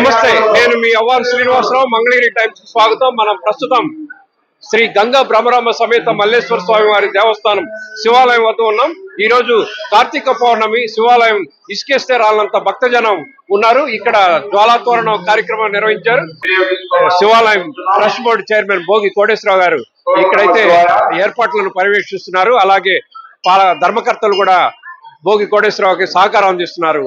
నమస్తే నేను మీ అవ్వారు శ్రీనివాసరావు మంగళగిరి టైమ్స్ స్వాగతం. మనం ప్రస్తుతం శ్రీ గంగా భ్రమరామ సమేత మల్లేశ్వర స్వామి వారి దేవస్థానం శివాలయం వద్ద ఉన్నాం. ఈ రోజు కార్తీక పౌర్ణమి శివాలయం ఇసుకేస్తే రాళ్ళంత భక్తజనం ఉన్నారు. ఇక్కడ జ్వాలాతోరణం కార్యక్రమం నిర్వహించారు. శివాలయం trust board chairman Bhogi Koteswararao గారు. ఇక్కడైతే ఏర్పాట్లను పర్యవేక్షిస్తున్నారు. అలాగే ధర్మకర్తలు కూడా భోగి కోటేశ్వరరావుకి సహకారం అందిస్తున్నారు.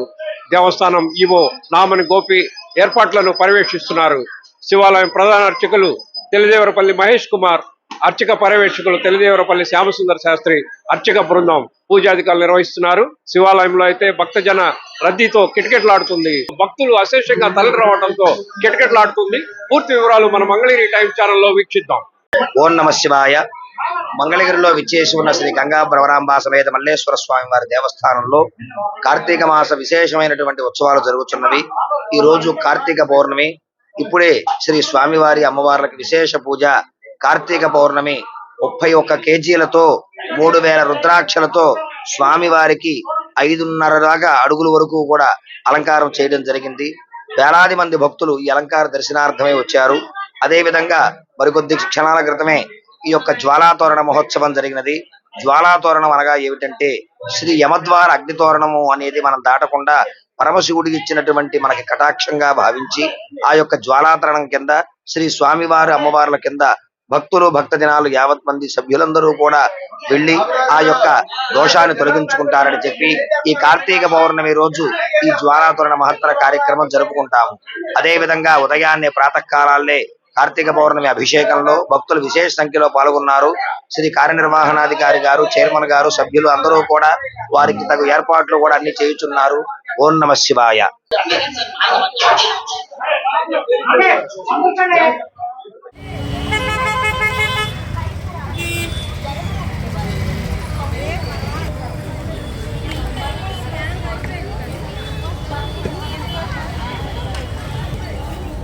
దేవస్థానం ఈవో నామని గోపి ఏర్పాట్లను పర్యవేక్షిస్తున్నారు. శివాలయం ప్రధాన అర్చకులు తెలిదేవరపల్లి మహేష్ కుమార్ అర్చక పర్యవేక్షకులు తెలిదేవరపల్లి శ్యామసుందర్ శాస్త్రి అర్చక బృందం పూజాధికారులు నిర్వహిస్తున్నారు. శివాలయంలో అయితే భక్తజన రద్దీతో కిటకిటలాడుతుంది. భక్తులు అశేషంగా తల్లి రావడంతో కిటకిటలాడుతుంది. పూర్తి వివరాలు మన మంగళగిరి టైమ్ ఛానల్లో వీక్షిద్దాం. ఓం నమ శివాయ. మంగళగిరిలో విచ్చేసి ఉన్న శ్రీ గంగా భ్రవరాంబ సమేత మల్లేశ్వర స్వామి వారి దేవస్థానంలో కార్తీక మాస విశేషమైనటువంటి ఉత్సవాలు జరుగుతున్నవి. ఈ రోజు కార్తీక పౌర్ణమి. ఇప్పుడే శ్రీ స్వామివారి అమ్మవార్లకు విశేష పూజ. కార్తీక పౌర్ణమి ముప్పై ఒక్క కేజీలతో మూడు వేల రుద్రాక్షలతో స్వామివారికి ఐదున్నర దాకా అడుగుల వరకు కూడా అలంకారం చేయడం జరిగింది. వేలాది మంది భక్తులు ఈ అలంకార దర్శనార్థమై వచ్చారు. అదే విధంగా మరికొద్ది క్షణాల క్రితమే ఈ యొక్క జ్వాలాతోరణ మహోత్సవం జరిగినది. జ్వాలాతోరణం అనగా ఏమిటంటే శ్రీ యమద్వార అగ్నితోరణము అనేది మనం దాటకుండా పరమశివుడికి ఇచ్చినటువంటి మనకి కటాక్షంగా భావించి ఆ యొక్క జ్వాలాతరణం కింద శ్రీ స్వామివారి అమ్మవార్ల కింద భక్తులు భక్త జనాలు యావత్ మంది సభ్యులందరూ కూడా వెళ్ళి ఆ యొక్క దోషాన్ని తొలగించుకుంటారని చెప్పి ఈ కార్తీక పౌర్ణమి రోజు ఈ జ్వాలాతోరణ మహత్తర కార్యక్రమం జరుపుకుంటాము. అదే విధంగా ఉదయాన్నే ప్రాతకాలాలే కార్తీక పౌర్ణమి అభిషేకంలో భక్తులు విశేష సంఖ్యలో పాల్గొన్నారు. శ్రీ కార్యనిర్వహణాధికారి గారు చైర్మన్ గారు సభ్యులు అందరూ కూడా వారికి తగు ఏర్పాట్లు కూడా అన్ని చేయుచున్నారు. ఓం నమ శివాయ.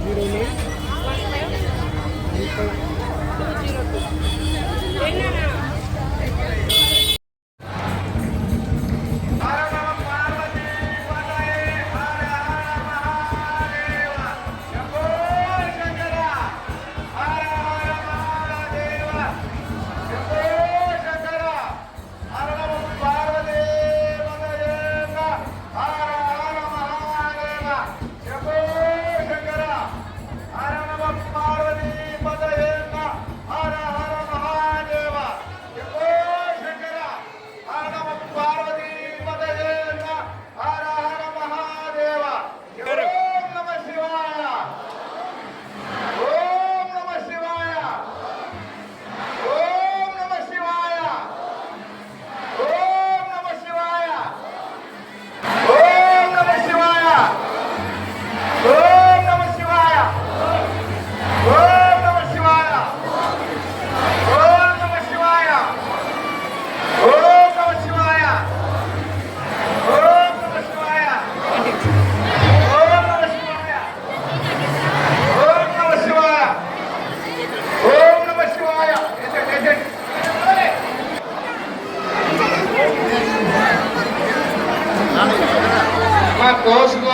అలా Thank you.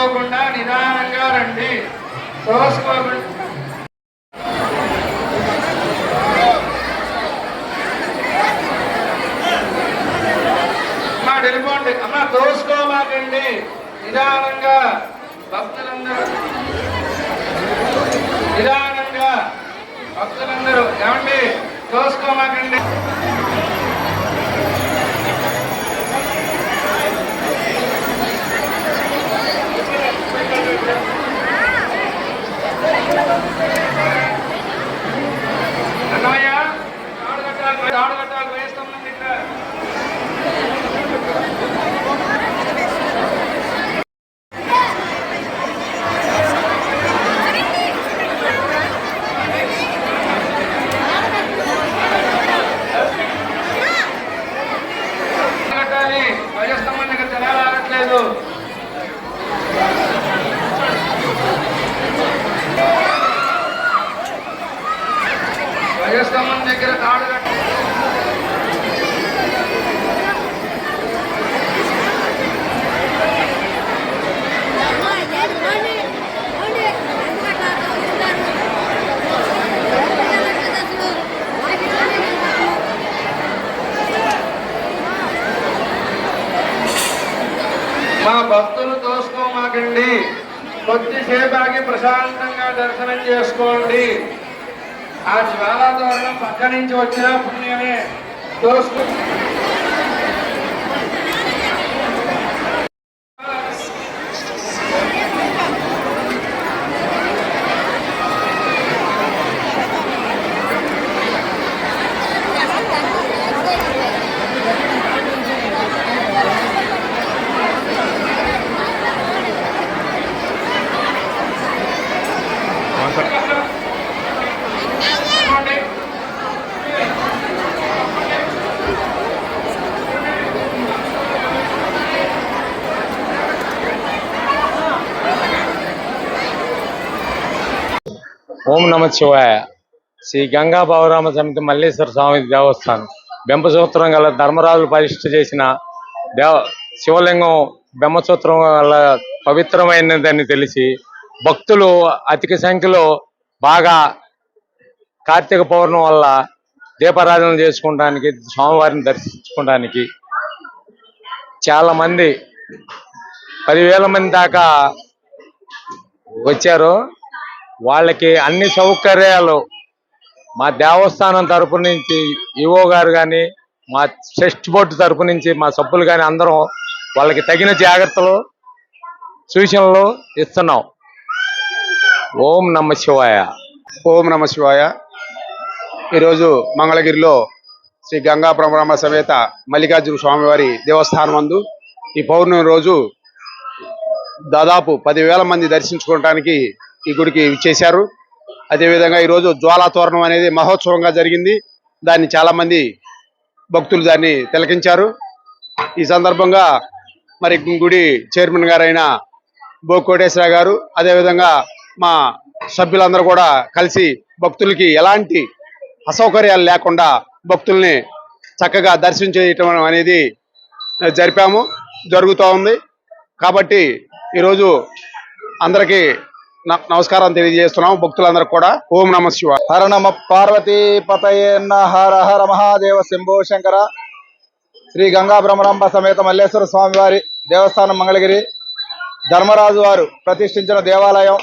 తోసుకోకుండా నిదానంగా రండి. తోసుకోకుండా. వెళ్ళిపోండి అమ్మా తోసుకోమాకండి. నిదానంగా. భక్తులందరూ. నిదానంగా. భక్తులందరూ. ఏమండి? తోసుకోమాకండి. Ano yan? ప్రశాంతంగా దర్శనం చేసుకోండి. ఆ జ్వాలా ద్వారా పక్క నుంచి వచ్చిన పుణ్యమే. తోసుకో ఓం నమ శివాయ. శ్రీ గంగా బావరామ సమితి మల్లేశ్వర స్వామి దేవస్థానం. బెంబసూత్రం గల ధర్మరాజులు పరిష్ట చేసిన దేవ శివలింగం బెంబసూత్రం గల పవిత్రమైనదని తెలిసి భక్తులు అధిక సంఖ్యలో బాగా కార్తీక పౌర్ణం వల్ల దీపారాధన చేసుకోవడానికి స్వామివారిని దర్శించుకోవడానికి చాలామంది పదివేల మంది దాకా వచ్చారు. వాళ్ళకి అన్ని సౌకర్యాలు మా దేవస్థానం తరపు నుంచి ఈవో గారు కానీ మా ట్రస్ట్ బోర్డు తరపు నుంచి మా సభ్యులు కానీ అందరం వాళ్ళకి తగిన జాగ్రత్తలు సూచనలు ఇస్తున్నాం. ఓం నమ శివాయ. ఓం నమ శివాయ. ఈరోజు మంగళగిరిలో శ్రీ గంగా బ్రహ్మరామ సమేత మల్లికార్జున స్వామివారి దేవస్థానం అందు ఈ పౌర్ణమి రోజు దాదాపు పదివేల మంది దర్శించుకోవడానికి ఈ గుడికి చేశారు. అదేవిధంగా ఈరోజు జ్వాలా తోరణం అనేది మహోత్సవంగా జరిగింది. దాన్ని చాలామంది భక్తులు దాన్ని తిలకించారు. ఈ సందర్భంగా మరి గుడి చైర్మన్ గారైన బో కోటేశ్వర గారు అదేవిధంగా మా సభ్యులందరూ కూడా కలిసి భక్తులకి ఎలాంటి అసౌకర్యాలు లేకుండా భక్తుల్ని చక్కగా దర్శించేయటం అనేది జరిపాము జరుగుతూ ఉంది. కాబట్టి ఈరోజు అందరికీ నమస్కారం తెలియజేస్తున్నాం భక్తులందరూ కూడా. ఓం నమ శివ హర నమ పార్వతీ పతయన్న హర హర మహాదేవ శంభో శంకర. శ్రీ గంగా బ్రహ్మరాంబ సమేత మల్లేశ్వర స్వామి వారి దేవస్థానం మంగళగిరి. ధర్మరాజు వారు ప్రతిష్ఠించిన దేవాలయం.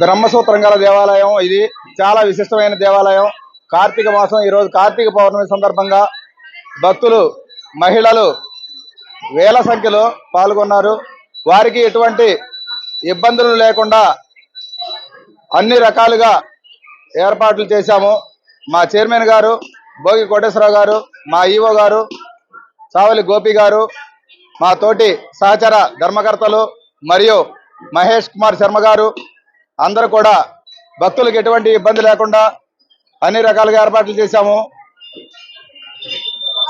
బ్రహ్మసూత్రం గల దేవాలయం ఇది. చాలా విశిష్టమైన దేవాలయం. కార్తీక మాసం ఈరోజు కార్తీక పౌర్ణమి సందర్భంగా భక్తులు మహిళలు వేల సంఖ్యలో పాల్గొన్నారు. వారికి ఎటువంటి ఇబ్బందులు లేకుండా అన్ని రకాలుగా ఏర్పాట్లు చేశాము. మా చైర్మన్ గారు భోగి కోటేశ్వరరావు గారు మా ఈవో గారు సావలి గోపి గారు మా తోటి సహచర ధర్మకర్తలు మరియు మహేష్ కుమార్ శర్మ గారు అందరూ కూడా భక్తులకు ఎటువంటి ఇబ్బంది లేకుండా అన్ని రకాలుగా ఏర్పాట్లు చేశాము.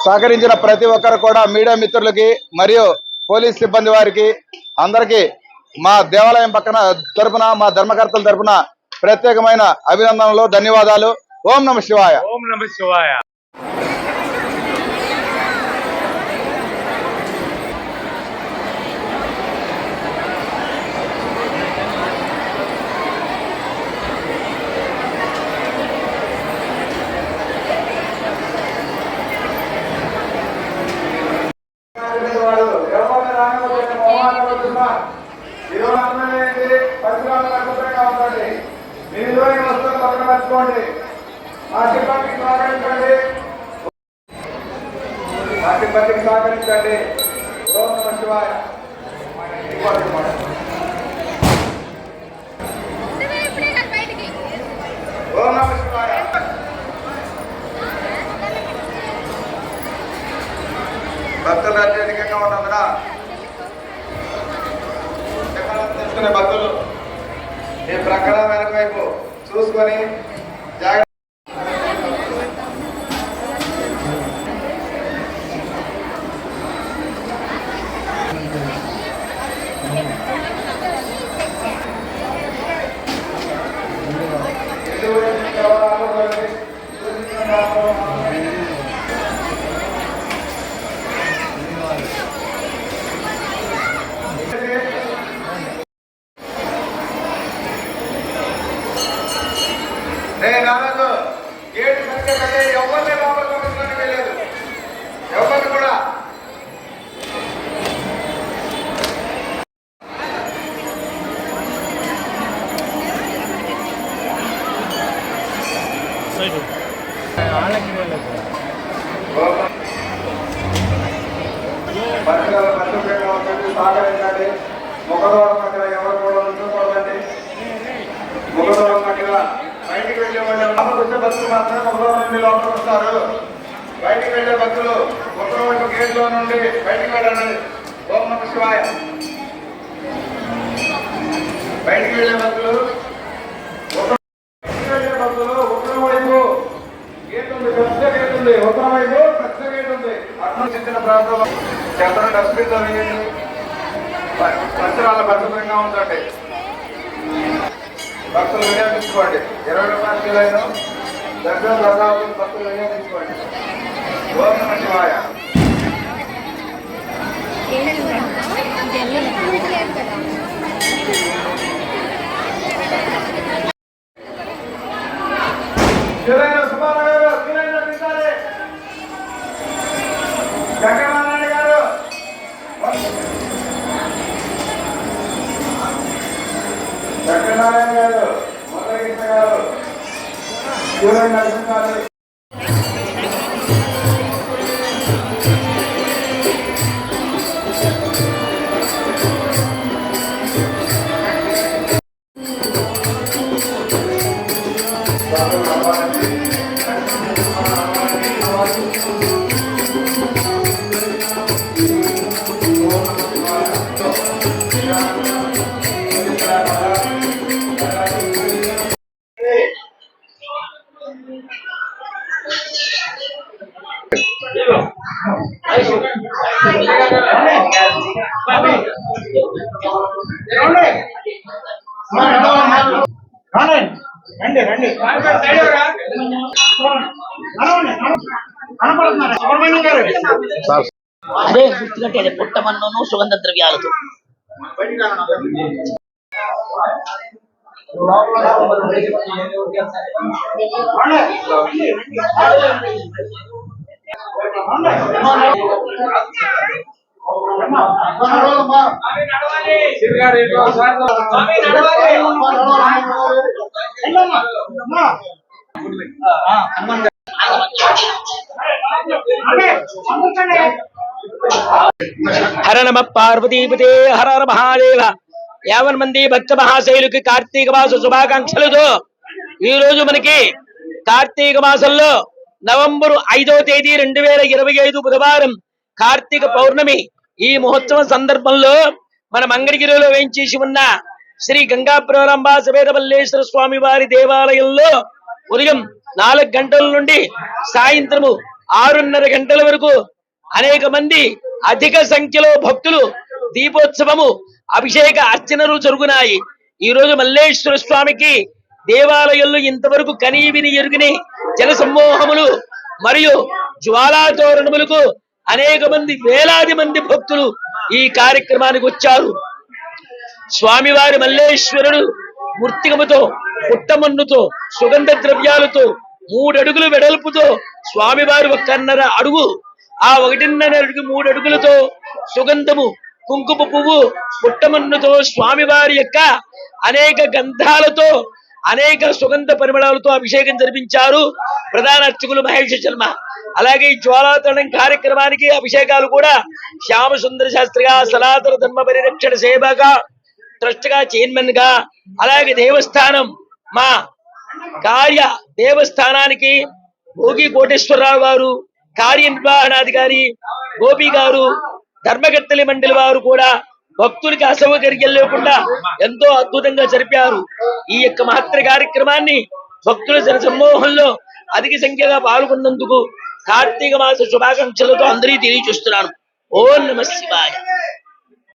సహకరించిన ప్రతి ఒక్కరు కూడా మీడియా మిత్రులకి మరియు పోలీస్ సిబ్బంది వారికి అందరికీ మా దేవాలయం పక్కన తరపున మా ధర్మకర్తల తరపున ప్రత్యేకమైన అభినందనలు ధన్యవాదాలు. ఓం నమ శివాయ. ఓం నమ శివాయ పట్టుకోండి మా సిబ్బందికి సహకరించండి మా సిబ్బందికి ఓం నమ శివాయ. ఓం నమ శివాయ. భక్తులు అత్యధికంగా ఉన్నందున జగన్నాథ్ భక్తులు ఈ ప్రక్కన వెనక వైపు చూసుకొని భక్తులు మాత్రమే ఒకరో నుండి లోపలికి వస్తారు. బయటికి వెళ్ళే భక్తులు ఒకరో వైపు గేట్లో నుండి బయటికి వెళ్ళండి. ఓం నమ శివాయ. బయటికి వెళ్ళే భక్తులు ఉత్తరం బయటికి వెళ్ళే భక్తులు వైపు. గేట్ ఉంది పెద్ద గేట్ ఉంది. ఉత్తరం వైపు పెద్ద గేట్ ఉంది. అర్థం చెందిన ప్రాంతంలో చెత్తను డస్ట్బిన్ వేయండి. ప- పరిశుభ్రంగా ఉంచండి. భక్తులు వినియోగించుకోండి. ఇరవై రూపాయలు కిలోను దర్శనం ప్రసాదం భక్తులు వినియోగించుకోండి ఓం నమ శివాయ శివైన సుబ్బారావు గారు శివైన జగన్మోహన్ గారు సత్యనారాయణ గారు గారు శివరాయ నరసింహ గారు అదే గుర్తుకట్టేది పుట్టమన్నును సుగంధ ద్రవ్యాలతో హర నమ పార్వతీపతే హర హర మహాదేవ యావన్ మంది భక్త మహాశైలుకి కార్తీక మాస శుభాకాంక్షలతో ఈ రోజు మనకి కార్తీక మాసంలో నవంబరు ఐదవ తేదీ రెండు వేల ఇరవై ఐదు బుధవారం కార్తీక పౌర్ణమి. ఈ మహోత్సవం సందర్భంలో మన మంగళగిరిలో వేయించేసి ఉన్న శ్రీ గంగా ప్రారంభ సమేత మల్లేశ్వర స్వామి వారి దేవాలయంలో ఉదయం నాలుగు గంటల నుండి సాయంత్రము ఆరున్నర గంటల వరకు అనేక మంది అధిక సంఖ్యలో భక్తులు దీపోత్సవము అభిషేక అర్చనలు జరుగునాయి. ఈ రోజు మల్లేశ్వర స్వామికి దేవాలయంలో ఇంతవరకు కనీవిని ఎరుగుని జన సమ్మోహములు మరియు జ్వాలాతోరణములకు అనేక మంది వేలాది మంది భక్తులు ఈ కార్యక్రమానికి వచ్చారు. స్వామివారి మల్లేశ్వరుడు మూర్తికముతో పుట్టమన్నుతో సుగంధ ద్రవ్యాలతో మూడడుగులు వెడల్పుతో స్వామివారి ఒక్కన్నర అడుగు ఆ ఒకటిన్నర అడుగు మూడు అడుగులతో సుగంధము కుంకుమ పువ్వు పుట్టమన్నుతో స్వామివారి యొక్క అనేక గంధాలతో అనేక సుగంధ పరిమళాలతో అభిషేకం జరిపించారు ప్రధాన అర్చకులు మహేష్ శర్మ. అలాగే ఈ జ్వాలాతరణం కార్యక్రమానికి అభిషేకాలు కూడా శ్యామసుందర శాస్త్రిగా సనాతన ధర్మ పరిరక్షణ సేవగా ట్రస్ట్గా చైర్మన్గా అలాగే దేవస్థానం మా కార్య దేవస్థానానికి భోగి కోటేశ్వరరావు గారు కార్యనిర్వహణాధికారి గోపి గారు ధర్మకర్తలి మండలి వారు కూడా భక్తులకి అసౌకర్యం లేకుండా ఎంతో అద్భుతంగా జరిపారు. ఈ యొక్క మహత్తర కార్యక్రమాన్ని భక్తుల జనసమూహంలో అధిక సంఖ్యగా పాల్గొన్నందుకు కార్తీక మాస శుభాకాంక్షలతో అందరికీ తెలియజేస్తున్నాను. ఓం నమ శివాయ.